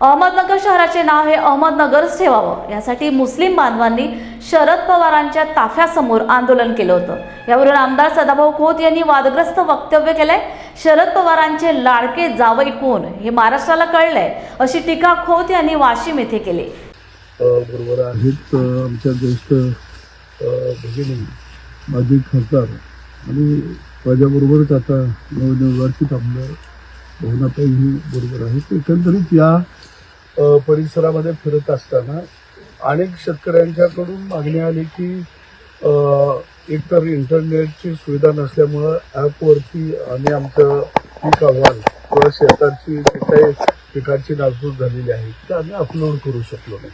अहमदनगर शहराचे नाव हे अहमदनगरच ठेवावं यासाठी मुस्लिम बांधवांनी शरद पवारांच्या ताफ्यासमोर आंदोलन केलं होतं. यावरून आमदार सदाभाऊ खोत यांनी वादग्रस्त वक्तव्य केलंय. शरद पवारांचे लाडके जावई कोण हे महाराष्ट्राला कळलंय अशी टीका खोत यांनी वाशिम येथे केली. बरोबर आहेत आमच्या ज्येष्ठ भगिनी माजी खासदार आणि माझ्याबरोबरच आता नवनिर्वाचित आमदार भवनाताईही बरोबर आहेत. एकंदरीत या परिसरामध्ये फिरत असताना अनेक शेतकऱ्यांच्याकडून मागणी आली की एकतर इंटरनेटची सुविधा नसल्यामुळं ॲपवरती आणि आमचं पीक अहवाल किंवा शेताची जी काही पिकाची नासधूस झालेली आहे ते आम्ही अपलोड करू शकलो नाही.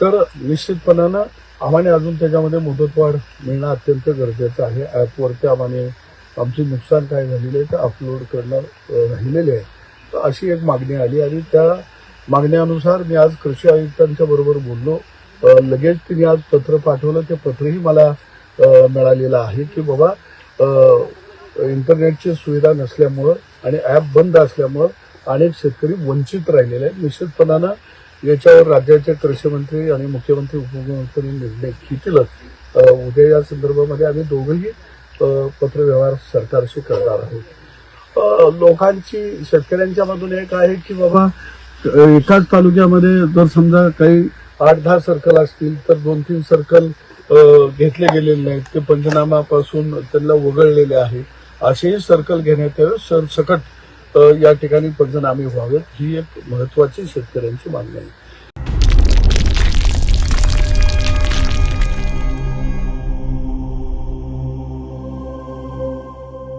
तर निश्चितपणानं आम्हाला अजून त्याच्यामध्ये मुदतवाढ मिळणं अत्यंत गरजेचं आहे. ॲपवरती आम्हाला आमचे नुकसान काय झालेलं आहे ते अपलोड करणं राहिलेले आहे. तर अशी एक मागणी आली आणि त्या मागण्यानुसार मी आज कृषी आयुक्तांच्या बरोबर बोललो. लगेच तिने आज पत्र पाठवलं. ते पत्रही मला मिळालेलं आहे की बाबा इंटरनेटची सुविधा नसल्यामुळं आणि ॲप बंद असल्यामुळं अनेक शेतकरी वंचित राहिलेले आहेत. निश्चितपणानं याच्यावर राज्याचे कृषी मंत्री आणि मुख्यमंत्री उपमुख्यमंत्री निर्णय घेतीलच. उद्या या संदर्भामध्ये आम्ही दोघंही पत्रव्यवहार सरकारशी करणार आहोत. लोकांची शेतकऱ्यांच्या मधून एक आहे की बाबा एकाच तालुक्यामध्ये जर समजा काही आठ दहा सर्कल असतील तर दोन तीन सर्कल घेतले गेलेले नाहीत. ते पंचनामापासून त्यांना वगळलेले आहे. असेही सर्कल घेण्यात यावे. सरसकट या ठिकाणी पंचनामे व्हावेत. ही एक महत्वाची शेतकऱ्यांची मागणी आहे.